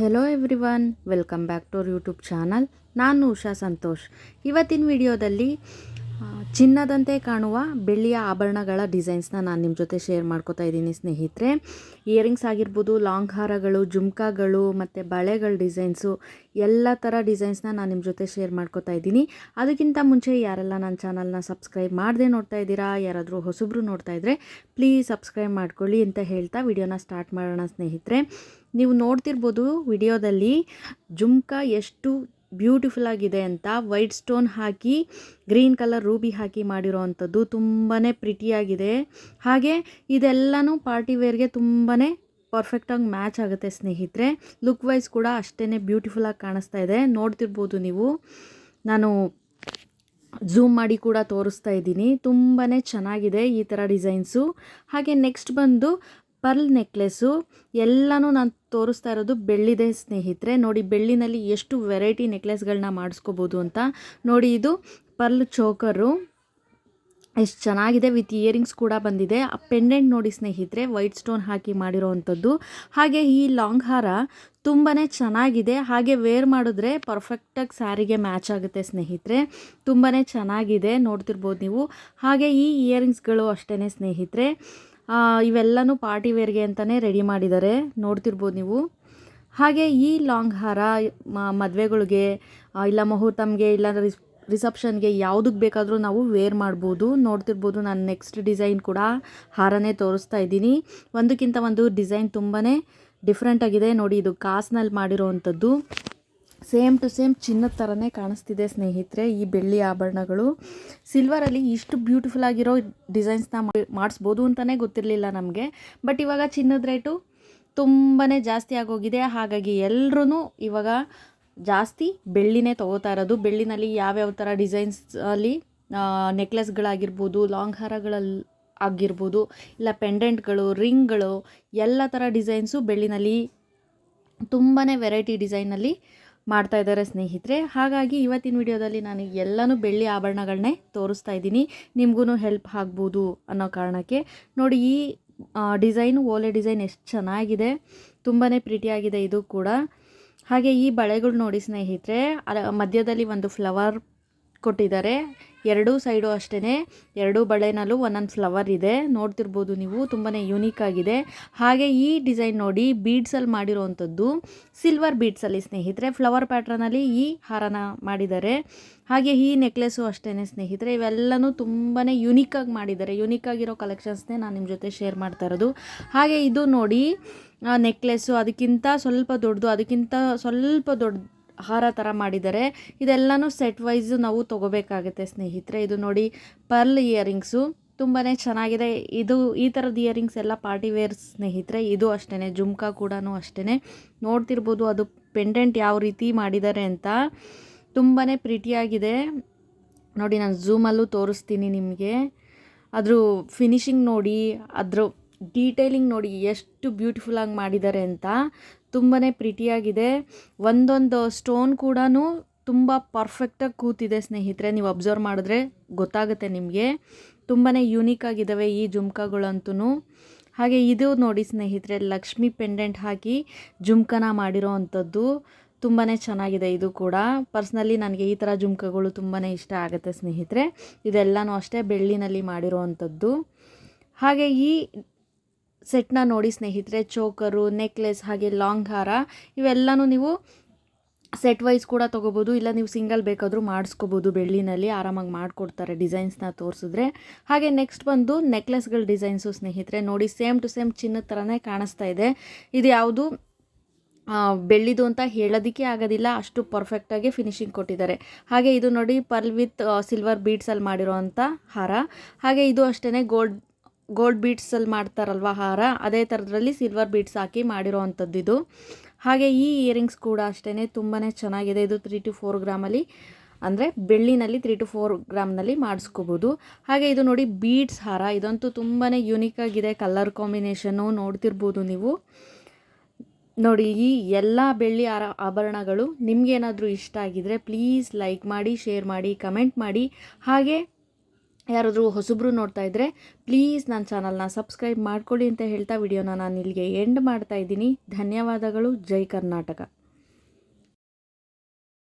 Hello everyone welcome back to our YouTube channel ನಾನು ಉಷಾ ಸಂತೋಷ್. ಇವತ್ತಿನ ವಿಡಿಯೋದಲ್ಲಿ ಚಿನ್ನದಂತೆ ಕಾಣುವ ಬೆಳ್ಳಿಯ ಆಭರಣಗಳ ಡಿಸೈನ್ಸ್ನ ನಾನು ನಿಮ್ಮ ಜೊತೆ ಶೇರ್ ಮಾಡ್ಕೋತಾ ಇದ್ದೀನಿ ಸ್ನೇಹಿತರೆ. ಇಯರಿಂಗ್ಸ್ ಆಗಿರ್ಬೋದು, ಲಾಂಗ್ ಹಾರಗಳು, ಜುಮ್ಕಾಗಳು ಮತ್ತು ಬಳೆಗಳ ಡಿಸೈನ್ಸು ಎಲ್ಲ ಥರ ಡಿಸೈನ್ಸ್ನ ನಾನು ನಿಮ್ಮ ಜೊತೆ ಶೇರ್ ಮಾಡ್ಕೋತಾ ಇದ್ದೀನಿ. ಅದಕ್ಕಿಂತ ಮುಂಚೆ ಯಾರೆಲ್ಲ ನನ್ನ ಚಾನಲ್ನ ಸಬ್ಸ್ಕ್ರೈಬ್ ಮಾಡದೆ ನೋಡ್ತಾ ಇದ್ದೀರಾ, ಯಾರಾದರೂ ಹೊಸಬ್ರು ನೋಡ್ತಾ ಇದ್ದರೆ ಪ್ಲೀಸ್ ಸಬ್ಸ್ಕ್ರೈಬ್ ಮಾಡ್ಕೊಳ್ಳಿ ಅಂತ ಹೇಳ್ತಾ ವಿಡಿಯೋನ ಸ್ಟಾರ್ಟ್ ಮಾಡೋಣ ಸ್ನೇಹಿತರೆ. ನೀವು ನೋಡ್ತಿರ್ಬೋದು ವಿಡಿಯೋದಲ್ಲಿ ಜುಮ್ಕಾ ಎಷ್ಟು ಬ್ಯೂಟಿಫುಲ್ ಆಗಿದೆ ಅಂತ ವೈಟ್ ಸ್ಟೋನ್ ಹಾಕಿ, ಗ್ರೀನ್ ಕಲರ್ ರೂಬಿ ಹಾಕಿ ಮಾಡಿರೋ ಅಂಥದ್ದು ತುಂಬಾ ಪ್ರಿಟಿಯಾಗಿದೆ. ಹಾಗೆ ಇದೆಲ್ಲನೂ ಪಾರ್ಟಿ ವೇರ್ಗೆ ತುಂಬಾ ಪರ್ಫೆಕ್ಟಾಗಿ ಮ್ಯಾಚ್ ಆಗುತ್ತೆ ಸ್ನೇಹಿತರೆ. ಲುಕ್ ವೈಸ್ ಕೂಡ ಅಷ್ಟೇ ಬ್ಯೂಟಿಫುಲ್ಲಾಗಿ ಕಾಣಿಸ್ತಾ ಇದೆ. ನೋಡ್ತಿರ್ಬೋದು ನೀವು. ನಾನು ಝೂಮ್ ಮಾಡಿ ಕೂಡ ತೋರಿಸ್ತಾ ಇದ್ದೀನಿ. ತುಂಬಾ ಚೆನ್ನಾಗಿದೆ ಈ ಥರ ಡಿಸೈನ್ಸು. ಹಾಗೆ ನೆಕ್ಸ್ಟ್ ಬಂದು ಪರ್ಲ್ ನೆಕ್ಲೆಸ್ಸು ಎಲ್ಲನೂ ನಾನು ತೋರಿಸ್ತಾ ಇರೋದು ಬೆಳ್ಳಿದೆ ಸ್ನೇಹಿತರೆ. ನೋಡಿ, ಬೆಳ್ಳಿನಲ್ಲಿ ಎಷ್ಟು ವೆರೈಟಿ ನೆಕ್ಲೆಸ್ಗಳನ್ನ ಮಾಡಿಸ್ಕೋಬೋದು ಅಂತ. ನೋಡಿ, ಇದು ಪರ್ಲ್ ಚೋಕರು. ಎಷ್ಟು ಚೆನ್ನಾಗಿದೆ ವಿತ್ ಇಯರಿಂಗ್ಸ್ ಕೂಡ ಬಂದಿದೆ. ಆ ಪೆಂಡೆಂಟ್ ನೋಡಿ ಸ್ನೇಹಿತರೆ, ವೈಟ್ ಸ್ಟೋನ್ ಹಾಕಿ ಮಾಡಿರೋ ಅಂಥದ್ದು ಹಾಗೆ ಈ ಲಾಂಗ್ ಹಾರ ತುಂಬಾ ಚೆನ್ನಾಗಿದೆ. ಹಾಗೆ ವೇರ್ ಮಾಡಿದ್ರೆ ಪರ್ಫೆಕ್ಟಾಗಿ ಸ್ಯಾರಿಗೆ ಮ್ಯಾಚ್ ಆಗುತ್ತೆ ಸ್ನೇಹಿತರೆ. ತುಂಬಾ ಚೆನ್ನಾಗಿದೆ, ನೋಡ್ತಿರ್ಬೋದು ನೀವು. ಹಾಗೆ ಈ ಇಯರಿಂಗ್ಸ್ಗಳು ಅಷ್ಟೇ ಸ್ನೇಹಿತರೆ. ಇವೆಲ್ಲನೂ ಪಾರ್ಟಿ ವೇರ್ಗೆ ಅಂತಲೇ ರೆಡಿ ಮಾಡಿದ್ದಾರೆ. ನೋಡ್ತಿರ್ಬೋದು ನೀವು. ಹಾಗೆ ಈ ಲಾಂಗ್ ಹಾರ ಮದುವೆಗಳಿಗೆ ಇಲ್ಲ ಮುಹೂರ್ತಮ್ಗೆ ಇಲ್ಲ ರಿಸೆಪ್ಷನ್ಗೆ ಯಾವುದಕ್ಕೆ ಬೇಕಾದರೂ ನಾವು ವೇರ್ ಮಾಡ್ಬೋದು. ನೋಡ್ತಿರ್ಬೋದು ನಾನು ನೆಕ್ಸ್ಟ್ ಡಿಸೈನ್ ಕೂಡ ಹಾರನೇ ತೋರಿಸ್ತಾ ಇದ್ದೀನಿ. ಒಂದಕ್ಕಿಂತ ಒಂದು ಡಿಸೈನ್ ತುಂಬಾ ಡಿಫ್ರೆಂಟಾಗಿದೆ ನೋಡಿ, ಇದು ಕಾಸ್ನಲ್ಲಿ ಮಾಡಿರೋವಂಥದ್ದು ಸೇಮ್ ಟು ಸೇಮ್ ಚಿನ್ನದ ಥರನೇ ಕಾಣಿಸ್ತಿದೆ ಸ್ನೇಹಿತರೆ, ಈ ಬೆಳ್ಳಿ ಆಭರಣಗಳು. ಸಿಲ್ವರಲ್ಲಿ ಇಷ್ಟು ಬ್ಯೂಟಿಫುಲ್ ಆಗಿರೋ ಡಿಸೈನ್ಸ್ನ ಮಾಡಿಸ್ಬೋದು ಅಂತಲೇ ಗೊತ್ತಿರಲಿಲ್ಲ ನಮಗೆ. ಬಟ್ ಇವಾಗ ಚಿನ್ನದ ರೇಟು ತುಂಬಾ ಜಾಸ್ತಿ ಆಗೋಗಿದೆ. ಹಾಗಾಗಿ ಎಲ್ಲರೂ ಇವಾಗ ಜಾಸ್ತಿ ಬೆಳ್ಳಿನೇ ತೊಗೋತಾ ಇರೋದು. ಬೆಳ್ಳಿನಲ್ಲಿ ಯಾವ್ಯಾವ ಥರ ಡಿಸೈನ್ಸ್ ಅಲ್ಲಿ ನೆಕ್ಲೆಸ್ಗಳಾಗಿರ್ಬೋದು ಲಾಂಗ್ ಹಾರಗಳಲ್ಲಿ ಆಗಿರ್ಬೋದು, ಇಲ್ಲ ಪೆಂಡೆಂಟ್ಗಳು ರಿಂಗ್ಗಳು ಎಲ್ಲ ಥರ ಡಿಸೈನ್ಸು ಬೆಳ್ಳಿನಲ್ಲಿ ತುಂಬಾ ವೆರೈಟಿ ಡಿಸೈನಲ್ಲಿ ಮಾಡ್ತಾ ಇದ್ದಾರೆ ಸ್ನೇಹಿತರೆ. ಹಾಗಾಗಿ ಇವತ್ತಿನ ವಿಡಿಯೋದಲ್ಲಿ ನಾನು ಎಲ್ಲನೂ ಬೆಳ್ಳಿ ಆಭರಣಗಳನ್ನೇ ತೋರಿಸ್ತಾ ಇದ್ದೀನಿ. ನಿಮಗೂ ಹೆಲ್ಪ್ ಆಗ್ಬೋದು ಅನ್ನೋ ಕಾರಣಕ್ಕೆ. ನೋಡಿ, ಈ ಡಿಸೈನು ಓಲೆ ಡಿಸೈನ್ ಎಷ್ಟು ಚೆನ್ನಾಗಿದೆ. ತುಂಬಾ ಪ್ರೀತಿಯಾಗಿದೆ ಇದು ಕೂಡ. ಹಾಗೆ ಈ ಬಳೆಗಳು ನೋಡಿ ಸ್ನೇಹಿತರೆ ಮಧ್ಯದಲ್ಲಿ ಒಂದು ಫ್ಲವರ್ ಕೊಟ್ಟಿದ್ದಾರೆ. ಎರಡೂ ಸೈಡು ಅಷ್ಟೇ ಎರಡೂ ಬಳೆನಲ್ಲೂ ಒಂದೊಂದು ಫ್ಲವರ್ ಇದೆ. ನೋಡ್ತಿರ್ಬೋದು ನೀವು ತುಂಬಾ ಯೂನಿಕ್ ಆಗಿದೆ. ಹಾಗೆ ಈ ಡಿಸೈನ್ ನೋಡಿ ಬೀಡ್ಸಲ್ಲಿ ಮಾಡಿರೋವಂಥದ್ದು ಸಿಲ್ವರ್ ಬೀಡ್ಸಲ್ಲಿ ಸ್ನೇಹಿತರೆ. ಫ್ಲವರ್ ಪ್ಯಾಟ್ರನಲ್ಲಿ ಈ ಹಾರನ ಮಾಡಿದ್ದಾರೆ. ಹಾಗೆ ಈ ನೆಕ್ಲೆಸ್ಸು ಅಷ್ಟೇ ಸ್ನೇಹಿತರೆ. ಇವೆಲ್ಲನೂ ತುಂಬಾ ಆಗಿ ಮಾಡಿದ್ದಾರೆ. ಯುನೀಕ್ ಆಗಿರೋ ಕಲೆಕ್ಷನ್ಸ್ನೇ ನಾನು ನಿಮ್ಮ ಜೊತೆ ಶೇರ್ ಮಾಡ್ತಾ ಇರೋದು. ಹಾಗೆ ಇದು ನೋಡಿ ನೆಕ್ಲೆಸ್ಸು ಅದಕ್ಕಿಂತ ಸ್ವಲ್ಪ ದೊಡ್ಡದು, ಅದಕ್ಕಿಂತ ಸ್ವಲ್ಪ ದೊಡ್ಡ ಹಾರ ಥರ ಮಾಡಿದ್ದಾರೆ ಇದೆಲ್ಲನೂ ಸೆಟ್ ವೈಸು ನಾವು ತೊಗೋಬೇಕಾಗುತ್ತೆ ಸ್ನೇಹಿತರೆ. ಇದು ನೋಡಿ ಪರ್ಲ್ ಇಯರಿಂಗ್ಸು ತುಂಬಾ ಚೆನ್ನಾಗಿದೆ. ಇದು ಈ ಥರದ ಇಯರಿಂಗ್ಸ್ ಎಲ್ಲ ಪಾರ್ಟಿ ವೇರ್ ಸ್ನೇಹಿತರೆ. ಇದು ಅಷ್ಟೇ ಜುಮ್ಕಾ ಕೂಡ ಅಷ್ಟೇ ನೋಡ್ತಿರ್ಬೋದು ಅದು ಪೆಂಡೆಂಟ್ ಯಾವ ರೀತಿ ಮಾಡಿದ್ದಾರೆ ಅಂತ. ತುಂಬಾ ಪ್ರಿಟಿಯಾಗಿದೆ ನೋಡಿ ನಾನು ಝೂಮಲ್ಲೂ ತೋರಿಸ್ತೀನಿ ನಿಮಗೆ. ಅದ್ರ ಫಿನಿಶಿಂಗ್ ನೋಡಿ, ಅದ್ರ ಡೀಟೇಲಿಂಗ್ ನೋಡಿ ಎಷ್ಟು ಬ್ಯೂಟಿಫುಲ್ಲಾಗಿ ಮಾಡಿದ್ದಾರೆ ಅಂತ ತುಂಬಾ ಪ್ರಿಟಿಯಾಗಿದೆ ಒಂದೊಂದು ಸ್ಟೋನ್ ಕೂಡ ತುಂಬ ಪರ್ಫೆಕ್ಟಾಗಿ ಕೂತಿದೆ ಸ್ನೇಹಿತರೆ. ನೀವು ಅಬ್ಸರ್ವ್ ಮಾಡಿದ್ರೆ ಗೊತ್ತಾಗುತ್ತೆ ನಿಮಗೆ. ತುಂಬಾ ಯೂನಿಕ್ ಆಗಿದ್ದಾವೆ ಈ ಜುಮ್ಕಾಗಳಂತೂ ಹಾಗೆ ಇದು ನೋಡಿ ಸ್ನೇಹಿತರೆ, ಲಕ್ಷ್ಮಿ ಪೆಂಡೆಂಟ್ ಹಾಕಿ ಜುಮ್ಕನ ಮಾಡಿರೋ ಅಂಥದ್ದು ತುಂಬಾ ಚೆನ್ನಾಗಿದೆ ಇದು ಕೂಡ. ಪರ್ಸ್ನಲಿ ನನಗೆ ಈ ಥರ ಜುಮ್ಕಗಳು ತುಂಬಾ ಇಷ್ಟ ಆಗುತ್ತೆ ಸ್ನೇಹಿತರೆ. ಇದೆಲ್ಲನೂ ಅಷ್ಟೇ ಬೆಳ್ಳಿನಲ್ಲಿ ಮಾಡಿರೋ ಅಂಥದ್ದು. ಹಾಗೆ ಈ ಸೆಟ್ನ ನೋಡಿ ಸ್ನೇಹಿತರೆ, ಚೋಕರು, ನೆಕ್ಲೆಸ್ ಹಾಗೆ ಲಾಂಗ್ ಹಾರ, ಇವೆಲ್ಲನೂ ನೀವು ಸೆಟ್ ವೈಸ್ ಕೂಡ ತೊಗೋಬೋದು. ಇಲ್ಲ ನೀವು ಸಿಂಗಲ್ ಬೇಕಾದರೂ ಮಾಡಿಸ್ಕೋಬೋದು. ಬೆಳ್ಳಿನಲ್ಲಿ ಆರಾಮಾಗಿ ಮಾಡಿಕೊಡ್ತಾರೆ, ಡಿಸೈನ್ಸ್ನ ತೋರಿಸಿದ್ರೆ. ಹಾಗೆ ನೆಕ್ಸ್ಟ್ ಬಂದು ನೆಕ್ಲೆಸ್ಗಳ ಡಿಸೈನ್ಸು ಸ್ನೇಹಿತರೆ, ನೋಡಿ ಸೇಮ್ ಟು ಸೇಮ್ ಚಿನ್ನದ ಥರನೇ ಕಾಣಿಸ್ತಾ ಇದೆ. ಇದು ಯಾವುದು? ಬೆಳ್ಳಿದು ಅಂತ ಹೇಳೋದಕ್ಕೆ ಆಗೋದಿಲ್ಲ, ಅಷ್ಟು ಪರ್ಫೆಕ್ಟಾಗಿ ಫಿನಿಶಿಂಗ್ ಕೊಟ್ಟಿದ್ದಾರೆ. ಹಾಗೆ ಇದು ನೋಡಿ ಪರ್ಲ್ ವಿತ್ ಸಿಲ್ವರ್ ಬೀಡ್ಸಲ್ಲಿ ಮಾಡಿರೋವಂಥ ಹಾರ. ಹಾಗೆ ಇದು ಅಷ್ಟೇ ಗೋಲ್ಡ್ ಗೋಲ್ಡ್ ಬೀಟ್ಸಲ್ಲಿ ಮಾಡ್ತಾರಲ್ವ ಹಾರ? ಅದೇ ಥರದ್ರಲ್ಲಿ ಸಿಲ್ವರ್ ಬೀಟ್ಸ್ ಹಾಕಿ ಮಾಡಿರೋ ಅಂಥದ್ದು ಇದು. ಹಾಗೆ ಈ ಇಯರಿಂಗ್ಸ್ ಕೂಡ ಅಷ್ಟೇ ತುಂಬಾ ಚೆನ್ನಾಗಿದೆ. ಇದು ತ್ರೀ ಟು ಫೋರ್ ಗ್ರಾಮಲ್ಲಿ ಅಂದರೆ ಬೆಳ್ಳಿನಲ್ಲಿ ತ್ರೀ ಟು ಫೋರ್ ಗ್ರಾಮ್ನಲ್ಲಿ ಮಾಡಿಸ್ಕೋಬೋದು. ಹಾಗೆ ಇದು ನೋಡಿ ಬೀಡ್ಸ್ ಹಾರ. ಇದಂತೂ ತುಂಬಾ ಯೂನಿಕ್ ಆಗಿದೆ. ಕಲರ್ ಕಾಂಬಿನೇಷನ್ನು ನೋಡ್ತಿರ್ಬೋದು ನೀವು. ನೋಡಿ, ಈ ಎಲ್ಲ ಬೆಳ್ಳಿ ಆರ, ಆಭರಣಗಳು ನಿಮಗೇನಾದರೂ ಇಷ್ಟ ಆಗಿದರೆ ಪ್ಲೀಸ್ ಲೈಕ್ ಮಾಡಿ ಶೇರ್ ಮಾಡಿ ಕಮೆಂಟ್ ಮಾಡಿ. ಹಾಗೆ ಯಾರಾದರೂ ಹೊಸಬ್ರು ನೋಡ್ತಾ ಇದ್ದರೆ ಪ್ಲೀಸ್ ನನ್ನ ಚಾನಲ್ನ ಸಬ್ಸ್ಕ್ರೈಬ್ ಮಾಡ್ಕೊಳ್ಳಿ ಅಂತ ಹೇಳ್ತಾ ವಿಡಿಯೋನ ನಾನು ಇಲ್ಲಿಗೆ ಎಂಡ್ ಮಾಡ್ತಾ ಇದ್ದೀನಿ. ಧನ್ಯವಾದಗಳು. ಜೈ ಕರ್ನಾಟಕ.